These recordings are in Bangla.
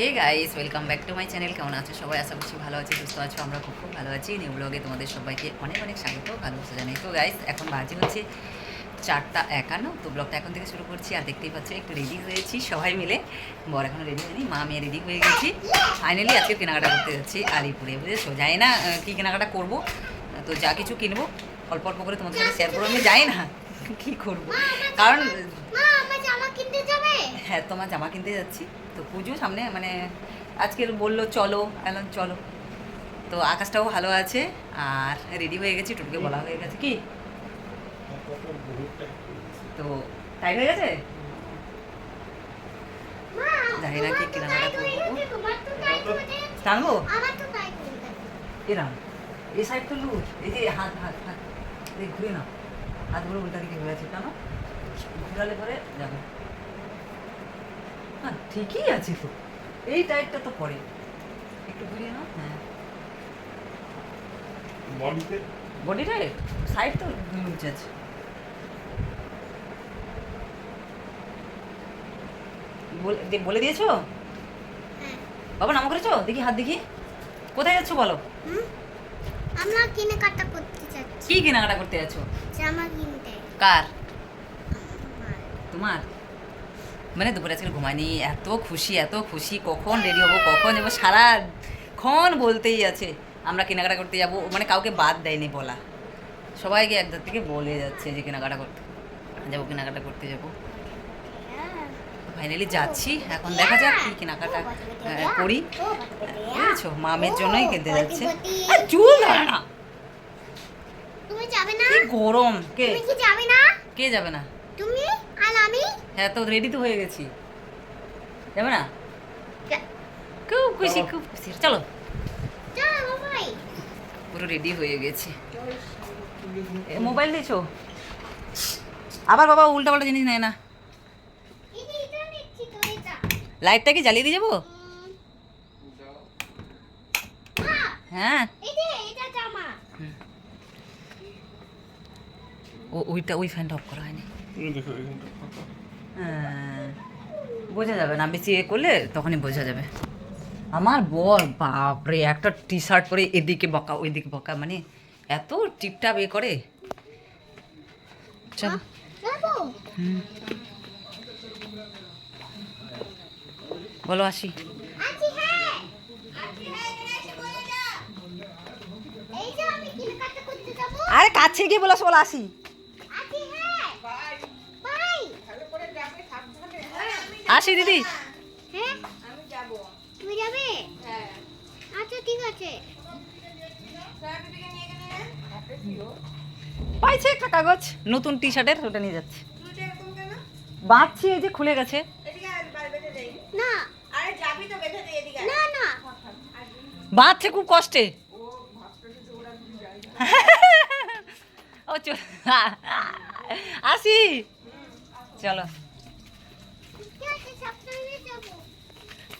Hey guys welcome back to my channel কেমন আছো সবাই? আশা করছি ভালো আছি, সুস্থ আছো। আমরা খুব খুব ভালো আছি। নিউ ব্লগে তোমাদের সবাইকে অনেক অনেক স্বাগত ভালোবাসা জানাই। তো গাইস এখন বাজে হচ্ছে চারটা একান্ন। তো ব্লগটা এখন থেকে শুরু করছি। আর দেখতেই পাচ্ছ, একটু রেডি হয়েছি সবাই মিলে। বর এখনও রেডি হয়নি, মা মেয়ে রেডি হয়ে গেছি। ফাইনালি আজকে কেনাকাটা করতে যাচ্ছি আলিপুরে, বুঝেছ? জানি না কী কেনাকাটা করব। তো যা কিছু কিনবো, অল্প অল্প করে তোমাদের সাথে শেয়ার করব। আমি যাই না কী করব। কারণ মা আমার জামা কিনতে যাবে হ্যাঁ তোমার জামা কিনতে যাচ্ছি। তো পুজো সামনে মানে আজকে বলল, চলো। এলাম চলো। তো আকাশটাও ভালো আছে, আর রেডি হয়ে গেছি, টুটুকে বলা হয়ে গেছে, কি? তো টাইট হয়ে গেছে? জানি না কি কেনাকাটা করব। টানবো। এরাম এই সাইড তো লুজ। এই যে হাত হাত হাত। ঘুরে না হাতগুলো উল্টা দিকে ঘুরে আছে কেন ঘুরালে পরে যাবে। হ্যাঁ ঠিকই আছে তো। এই তো পরে। একটু ঘুরিয়ে নাও হ্যাঁ। বডিতে বডি সাইড তো লুজ আছে। বলে- বলে দিয়েছ? হ্যাঁ। বাবা নাম করেছ? দেখি হাত দেখি। কোথায় যাচ্ছো বলো? হুম? আমরা কিনে কাটা করতে যাচ্ছি। কি কেনাকাটা করতে যাচ্ছো? জামা কিনতে। কার। তোমার? মানে দুপুরে আজকে ঘুমায়নি এত খুশি এত খুশি কখন রেডি হব কখন যাব সারাক্ষণ বলতেই আছে আমরা কেনাকাটা করতে যাব মানে কাউকে বাদ দেয়নি বলা। সবাইকে একদার থেকে বলে যাচ্ছে যে কেনাকাটা করতে যাব কেনাকাটা করতে যাব। ফাইনালি যাচ্ছি এখন দেখা যাক কি কেনাকাটা করি। বুঝেছ? মামের জন্যই কিনতে যাচ্ছে। চুল ধরে না। তুমি যাবে না? কি গরম কে যাবে না? কে যাবে না? আমি? হ্যাঁ তো রেডি তো হয়ে গেছি। যাবে না? খুব খুশি খুব খুশি। চলো। পুরো রেডি হয়ে গেছি। এ, মোবাইল দিয়েছ আবার বাবা উল্টা পাল্টা জিনিস নেয় না। লাইটটা কি জ্বালিয়ে দিয়ে যাব? হ্যাঁ। এই যে এটা জামা। ও ওইটা ওই ফ্যানটা অফ করা হয়নি। দেখো হ্যাঁ, বোঝা যাবে না বেশি এ করলে তখনই বোঝা যাবে। আমার বর বাপরে একটা টি শার্ট পরে এদিকে বকা ওইদিকে বকা মানে এত টিপটাপ এ করে। চল বলো আসি। আছি হ্যাঁ। এই যে আমি কেনাকাটা করতে যাব। আরে কাছে গিয়ে বলো বলো আসি আছি হ্যাঁ বাই আসি দিদি। হ্যাঁ? তুমি যাবে? আচ্ছা ঠিক আছে। পাইছে একটা কাগজ নতুন টি শার্টের ওটা নিয়ে যাচ্ছে। বাঁধছি এই যে খুলে গেছে। না। না না। বাঁধছে খুব কষ্টে। ও চল আসি। চলো ঠিক আছে সাবধানে যাব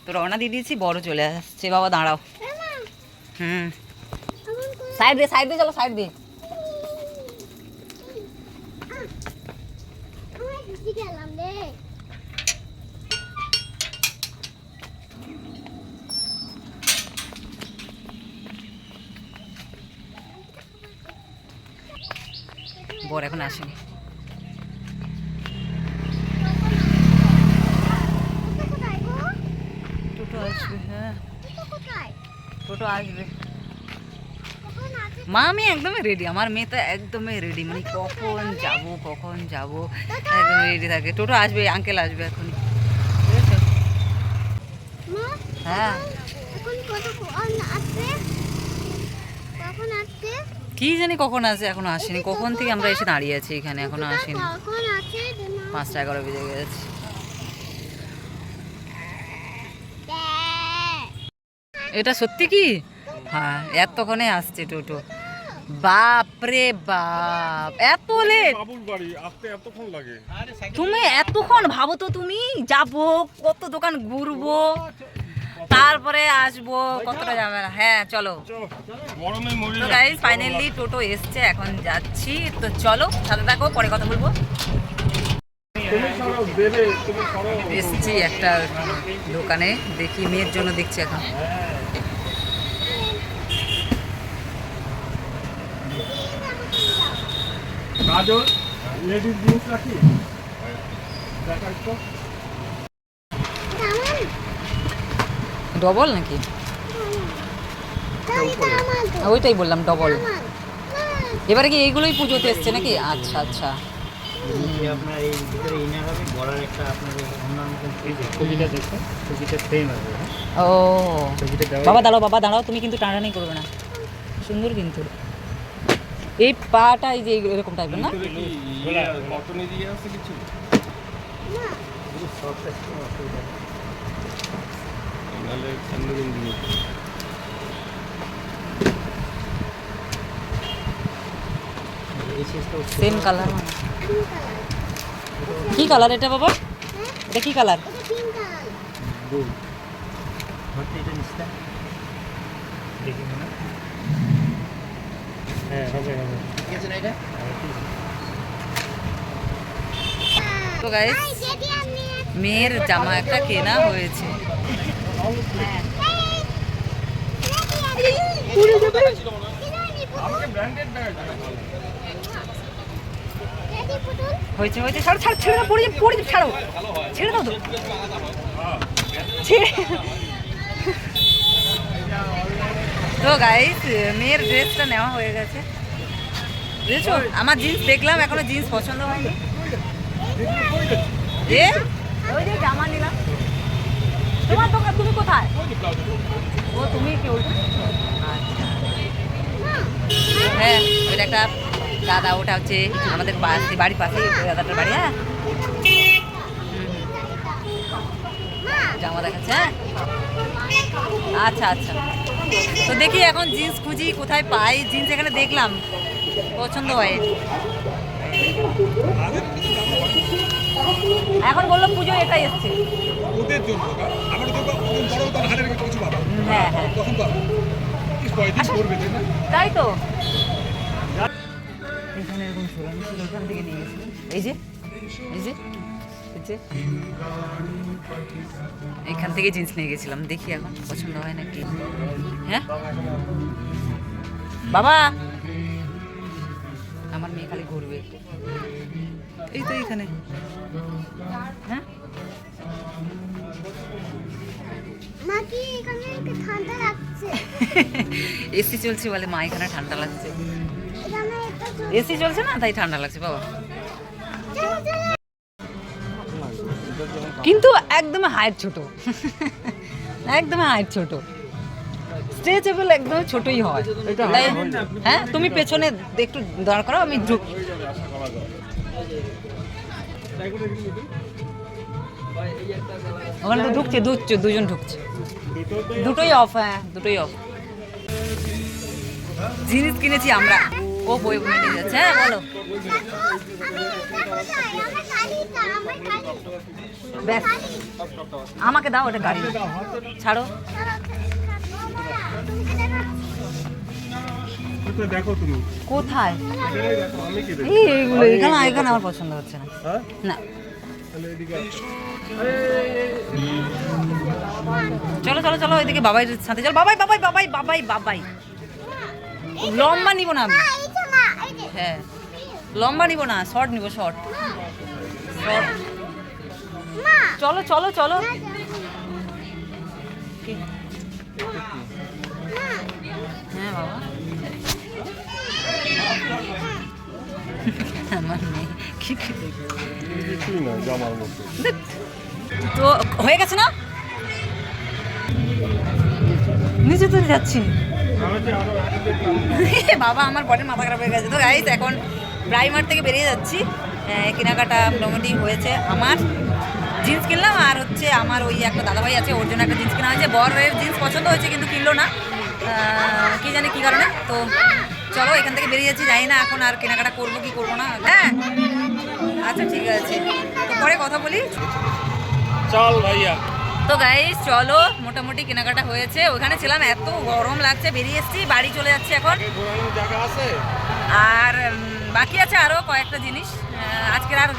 তো রওনা দিয়ে দিয়েছি বড় চলে আসছে। বাবা দাঁড়াও। হুম। সাইড দিয়ে সাইড দিয়ে চলো সাইড দিয়ে। বর এখন আসেনি এটা কোথায় গো টোটো আসবে হ্যাঁ এটা কোথায় টোটো আসবে। মা আমি একদমই রেডি আমার মেয়ে তো একদমই রেডি মানে কখন যাব কখন যাব একদম রেডি থাকে। টোটো আসবে আঙ্কেল আসবে এখন হ্যাঁ। এখন কখন কি জানি কখন আসে এখনও আসেনি। কখন থেকে আমরা এসে দাঁড়িয়ে আছি এখানে? এখনও আসেনি। পাঁচটা এগারো বেজে গেছে। এটা সত্যি কি? হ্যাঁ এতক্ষণে আসছে টোটো। বাপরে বাপ এত লেট বাবুর বাড়ি আসতে এতক্ষণ লাগে। তুমি এতক্ষণ ভাবো তো তুমি যাব কত দোকান ঘুরবো তারপরে আসব কতটা যাবে না হ্যাঁ চলো। তো। গাইজ ফাইনালি টোটো এসছে এখন যাচ্ছি। তো চলো সাথে থাকো পরে কথা বলব। এসছি একটা দোকানে দেখি মেয়ের জন্য দেখছি এখন। গাজর লেডিস জিন্স রাখি। ডবল নাকি? ওইটাই বললাম ডবল। এবারে কি এইগুলোই পুজোতে এসছে নাকি? আচ্ছা আচ্ছা। আপনার এই ভিতরে ইনার হবে গলার একটা আপনার অন্যান্য ছবিটা দেখুন ছবিটা সেম আছে হ্যাঁ? ও। বাবা দাঁড়াও বাবা দাঁড়াও তুমি কিন্তু টানাটানি করবে না। সুন্দর কিন্তু। এই পাটা এই যে এই- এরকম টাইপের না? সেম কালার কি কালার এটা বাবা? এটা কি কালার এটা পিঙ্ক কালার দুল ধরতে এটা নিচটা দেখি মনে হয়। হ্যাঁ। তো গাইস মেয়ের জামা একটা কেনা হয়েছে। হয়েছে ছাড়ো দাও ছাড়ো। ছেড়ে দাও তো। ছেড়ে তো গাইস মেয়ের ড্রেসটা নেওয়া হয়ে গেছে। বুঝেছ? আমার জিন্স দেখলাম, এখনও জিন্স পছন্দ হয়নি। এ? ওই জামা নিলাম। তোমার দোকান, তুমি কোথায়? ও, তুমি কি ওইটা আচ্ছা। হ্যাঁ ওইটা একটা দাদা, ওটা হচ্ছে আমাদের পাশে বাড়ির ওই দাদাটার বাড়ি হ্যাঁ? জামা দেখাচ্ছে হ্যাঁ? আচ্ছা আচ্ছা। তো দেখি এখন জিন্স খুঁজি কোথায় পাই। জিন্স এখানে দেখলাম পছন্দ হয়। এখন বলল পুজো এটাই এসছে। ওদের জন্য আমার তো বড় তো হাজার কিছু পাবা হ্যাঁ হ্যাঁ। তখন পাবা কয়দিন করবে তাই তো। এখানে এরকম ঝোলানো ছিল ওখান থেকে নিয়ে গেছি এই যে এই যে। যে এখান থেকে জিন্স নিয়ে গেছিলাম দেখি এখন পছন্দ হয় নাকি। হ্যাঁ? বাবা! আমার মেয়ে খালি ঘুরবে। এই তো এখানে। হ্যাঁ? এসি চলছে বলে মা এখানে ঠান্ডা লাগছে। এসি চলছে না তাই ঠান্ডা লাগছে বাবা। কিন্তু একদম হাইট ছোট। একদম হাইট ছোট। স্ট্রেচেবল একদম ছোটই হয়। হ্যাঁ তুমি পেছনে একটু দাঁড় করো আমি ঢুক ওখানে তো ঢুকছে ঢুকছে দুজন ঢুকছে। দুটোই অফ হ্যাঁ দুটোই অফ জিনিস কিনেছি আমরা। ও বই যাচ্ছে হ্যাঁ বলো। আমাকে দাও ওটা গাড়ি। ছাড়ো। কোথায়? আমার পছন্দ হচ্ছে না। না। চলো চলো চলো, ওইদিকে বাবাই চলো, বাবাই বাবাই বাবাই বাবাই বাবাই। লম্বা নিব না আমি। হ্যাঁ লম্বা নিব না শর্ট নিব শর্ট শর্ট চলো চলো চলো। হ্যাঁ বাবা। তো, হয়ে গেছে না? নিচে তো যাচ্ছি। বাবা, আমার বডির মাথা খারাপ হয়ে গেছে। তো গাইজ এখন প্রাইমার থেকে বেরিয়ে যাচ্ছি। কেনাকাটা মোটামুটি হয়েছে আমার। জিন্স কিনলাম আর হচ্ছে আমার ওই একটা দাদাভাই আছে, ওর জন্য একটা জিন্স কেনা হয়েছে। বর হয়ে জিন্স পছন্দ হয়েছে, কিন্তু কিনলো না। কি জানে কি কারণে। তো চলো, এখান থেকে বেরিয়ে যাচ্ছি। জানি না এখন আর কেনাকাটা করব কি করব না। হ্যাঁ? আচ্ছা ঠিক আছে। তো পরে কথা বলি। চল ভাইয়া। তো গাইস চলো মোটামুটি কেনাকাটা হয়েছে। ওখানে ছিলাম এত গরম লাগছে বেরিয়ে এসেছি বাড়ি চলে যাচ্ছি এখন। আর বাকি আছে আরও কয়েকটা জিনিস। আজকের আর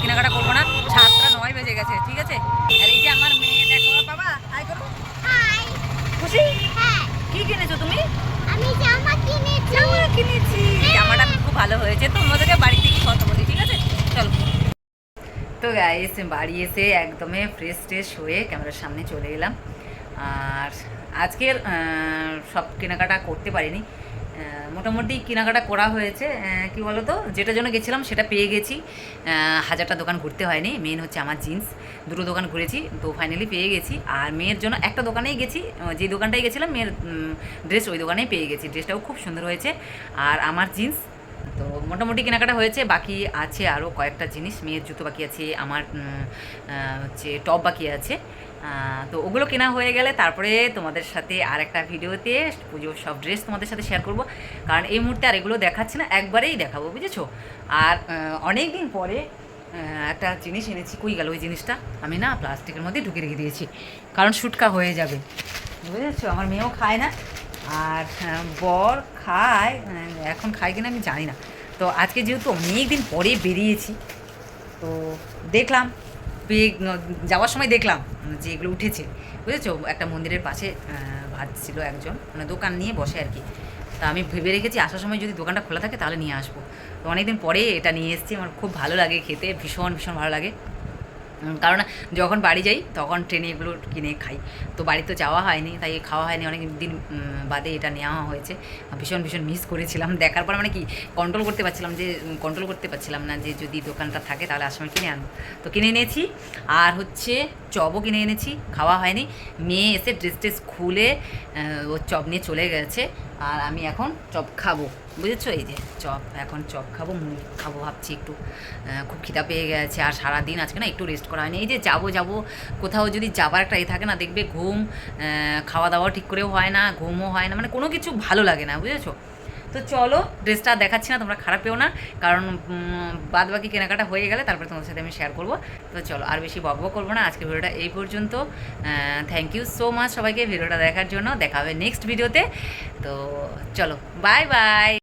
কেনাকাটা করব না। সাতটা নয় বেজে গেছে ঠিক আছে? আর এই যে আমার মেয়ে দেখো বাবা হাই করো। খুশি? হ্যাঁ। কি কিনেছো তুমি? আমি জামা কিনেছি। জামা কিনেছি। জামাটা খুব ভালো হয়েছে তো তোমাদেরকে বাড়ি থেকে কথা বলি ঠিক আছে? চলো। তো গাইস বাড়ি এসে একদমই ফ্রেশ ট্রেশ হয়ে ক্যামেরার সামনে চলে এলাম। আর আজকের সব কেনাকাটা করতে পারিনি। মোটামুটি কেনাকাটা করা হয়েছে। কি বলো তো যেটার জন্য গেছিলাম সেটা পেয়ে গেছি। হাজারটা দোকান ঘুরতে হয়নি। মেন হচ্ছে আমার জিন্স দুটো দোকান ঘুরেছি, তো ফাইনালি পেয়ে গেছি। আর মেয়ের জন্য একটা দোকানেই গেছি। যে দোকানটায় গেছিলাম, মেয়ের ড্রেস ওই দোকানেই পেয়ে গেছি। ড্রেসটাও খুব সুন্দর হয়েছে। আর আমার জিন্স তো মোটামুটি কেনাকাটা হয়েছে, বাকি আছে আরও কয়েকটা জিনিস, মেয়ের জুতো বাকি আছে, আমার হচ্ছে টপ বাকি আছে। তো ওগুলো কেনা হয়ে গেলে তারপরে তোমাদের সাথে আর একটা ভিডিওতে পুজোর সব ড্রেস তোমাদের সাথে শেয়ার করব। কারণ এই মুহূর্তে আর এগুলো দেখাচ্ছি না, একবারেই দেখাবো, বুঝেছ? আর অনেক দিন পরে একটা জিনিস এনেছি, কই গেল ওই জিনিসটা? আমি না প্লাস্টিকের মধ্যে ঢুকে রেখে দিয়েছি, কারণ শুটকা হয়ে যাবে, বুঝেছ? আমার মেয়েও খায় না। আর বর খায় এখন খায় কিনা আমি জানি না। তো আজকে যেহেতু অনেক দিন পরে বেরিয়েছি, তো দেখলাম যাওয়ার সময় দেখলাম যে এগুলো উঠেছে। বুঝেছ? একটা মন্দিরের পাশে ভাজছিল একজন মানে দোকান নিয়ে বসে আর কি। তা আমি ভেবে রেখেছি, আসার সময় যদি দোকানটা খোলা থাকে তাহলে নিয়ে আসব। তো অনেকদিন পরে এটা নিয়ে এসেছি, আমার খুব ভালো লাগে খেতে, ভীষণ ভীষণ ভালো লাগে। কারণ যখন বাড়ি যাই, তখন ট্রেনে এগুলো কিনে খাই। তো বাড়ি তো যাওয়া হয়নি, তাই খাওয়া হয়নি, অনেক দিন বাদে এটা নেওয়া হয়েছে। ভীষণ ভীষণ মিস করেছিলাম। দেখার পর মানে কি কন্ট্রোল করতে পারছিলাম যে কন্ট্রোল করতে পারছিলাম না যে যদি দোকানটা থাকে, তাহলে আসলে কিনে আনব। তো কিনে নিয়েছি। আর হচ্ছে চপও কিনে এনেছি, খাওয়া হয়নি। মেয়ে এসে ড্রেস ট্রেস খুলে ও চপ নিয়ে চলে গেছে আর আমি এখন চপ খাব। বুঝেছ? এই যে চপ, এখন চপ খাব, মুড়ি খাব ভাবছি একটু। খুব খিদা পেয়ে গেছে আর সারা দিন আজকে না একটু রেস্ট করা হয়নি। এই যে যাব যাব, কোথাও যদি যাবার একটা এ থাকে না, দেখবে ঘুম খাওয়া দাওয়া ঠিক করেও হয় না, ঘুমও হয় না মানে কোনো কিছু ভালো লাগে না, বুঝেছ? তো চলো ড্রেসটা দেখাচ্ছি না, তোমরা খারাপ পেও না। কারণ বাদ বাকি কেনাকাটা হয়ে গেলে তারপরে তোমাদের সাথে আমি শেয়ার করব। তো চলো, আর বেশি বকবক করব না। আজকে ভিডিওটা এই পর্যন্ত। থ্যাংক ইউ সো মাচ সবাইকে। ভিডিওটা দেখার জন্য। দেখা হবে নেক্সট ভিডিওতে তো চলো বাই বাই